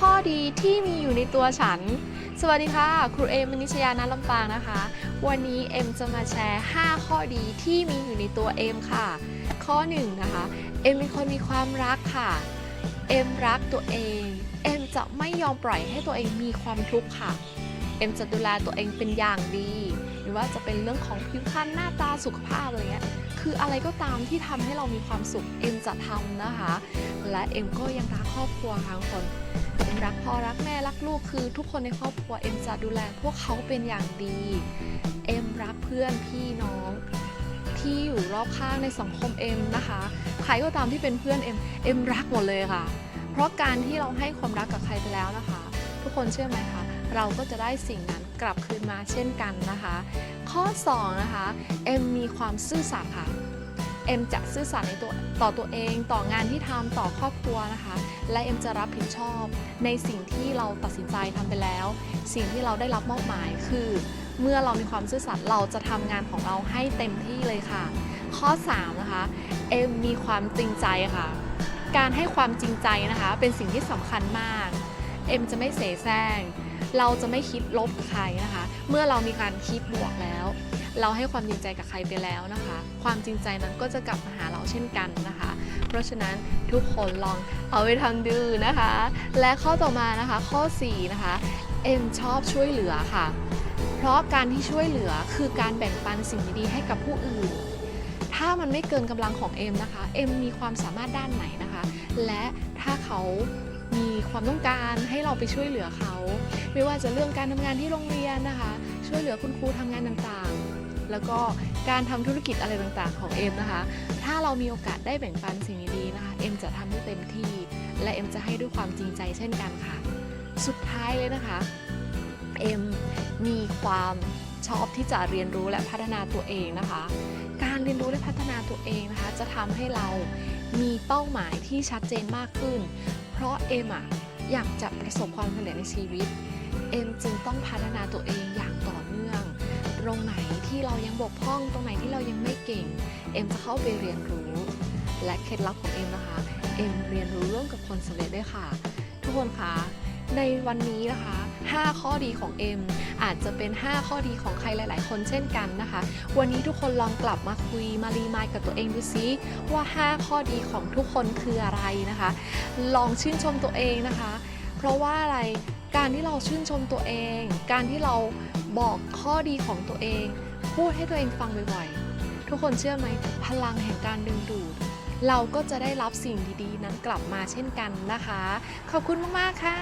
ข้อดีที่มีอยู่ในตัวฉัน สวัสดีค่ะ ครูเอมมนิชยานาลำปางนะคะ วันนี้เอ็มจะมาแชร์ 5 ข้อดีที่มีอยู่ในตัวเอ็มค่ะ ข้อ1นนะคะเอ็มเป็นคนมีความรักค่ะ เอ็มรักตัวเอง เอ็มจะไม่ยอมปล่อยให้ตัวเองมีความทุกข์ค่ะ เอ็มจะดูแลตัวเองเป็นอย่างดี หรือว่าจะเป็นเรื่องของผิวพรรณหน้าตาสุขภาพอะไรเงี้ยคืออะไรก็ตามที่ทำให้เรามีความสุขเอ็มจะทำนะคะ และเอ็มก็ยังรักครอบครัวค่ะทุกคน เอ็มรักพ่อรักแม่รักลูกคือ ทุกคนในครอบครัวเอ็มจะดูแลพวกเขาเป็นอย่างดี เอ็มรักเพื่อนพี่น้องที่อยู่รอบข้างในสังคมเอ็มนะคะ ใครก็ตามที่เป็นเพื่อนเอ็มเอ็มรักหมดเลยค่ะ เพราะการที่เราให้ความรักกับใครไปแล้วนะคะ ทุกคนเชื่อไหมคะเราก็จะได้สิ่งนั้นกลับคืนมาเช่นกันนะคะ ข้อ 2 นะคะเอ็มมีความซื่อสัตย์ค่ะ เอ็มจะซื่อสัตย์ในตัวต่อตัวเองต่องานที่ทำต่อครอบครัวนะคะ และเอ็มจะรับผิดชอบ ในสิ่งที่เราตัดสินใจทำไปแล้ว สิ่งที่เราได้รับมอบหมายคือ เมื่อเรามีความซื่อสัตย์เราจะทำงานของเราให้เต็มที่เลยค่ะ ข้อ 3 นะคะเอ็มมีความจริงใจค่ะ การให้ความจริงใจนะคะ เป็นสิ่งที่สำคัญมากเอ็มจะไม่เสแสร้งเราจะไม่คิดลบใครนะคะ เมื่อเรามีการคิดบวกแล้ว เราให้ความจริงใจกับใครไปแล้วนะคะ ความจริงใจนั้นก็จะกลับมาหาเราเช่นกันนะคะ เพราะฉะนั้นทุกคนลองเอาไปทำดูนะคะ และข้อต่อมานะคะข้อ 4 นะคะเอ็มชอบช่วยเหลือค่ะ เพราะการที่ช่วยเหลือคือการแบ่งปันสิ่งดีๆให้กับผู้อื่น ถ้ามันไม่เกินกำลังของเอ็มนะคะเอ็มมีความสามารถด้านไหนนะคะ และถ้าเขามีความต้องการให้เราไปช่วยเหลือเขา ไม่ว่าจะเรื่องการทำงานที่โรงเรียนนะคะ ช่วยเหลือคุณครูทำงานต่างๆ แล้วก็การทำธุรกิจอะไรต่างๆของเอ็มนะคะ ถ้าเรามีโอกาสได้แบ่งปันสิ่งดีๆนะคะเอ็มจะทำให้เต็มที่ และเอ็มจะให้ด้วยความจริงใจเช่นกันค่ะ สุดท้ายเลยนะคะเอ็มมีความชอบที่จะเรียนรู้และพัฒนาตัวเองนะคะ การเรียนรู้และพัฒนาตัวเองนะคะ จะทำให้เรามีเป้าหมายที่ชัดเจนมากขึ้น เพราะเอ็มอะอยากจะประสบความสำเร็จในชีวิต เอ็มจึงต้องพัฒนาตัวเองอย่างต่อเนื่อง ตรงไหนที่เรายังบกพร่องตรงไหนที่เรายังไม่เก่ง เอ็มจะเข้าไปเรียนรู้ และเคล็ดลับของเอ็มนะคะ เอ็มเรียนรู้ร่วมกับคนสำเร็จด้วยค่ะ ทุกคนคะในวันนี้นะคะ 5 ข้อดีของเอ็มอาจจะเป็น 5 ข้อดีของใครหลาย ๆ คนเช่นกันนะคะ วันนี้ทุกคนลองกลับมาคุยมารีมายกับตัวเองดูซิว่า 5 ข้อดีของทุกคนคืออะไรนะคะ ลองชื่นชมตัวเองนะคะ เพราะว่าอะไรการที่เราชื่นชมตัวเอง การที่เราบอกข้อดีของตัวเอง พูดให้ตัวเองฟังบ่อยๆทุกคนเชื่อไหมพลังแห่งการดึงดูด เราก็จะได้รับสิ่งดีๆ นั้นกลับมาเช่นกันนะคะ ขอบคุณมากๆค่ะ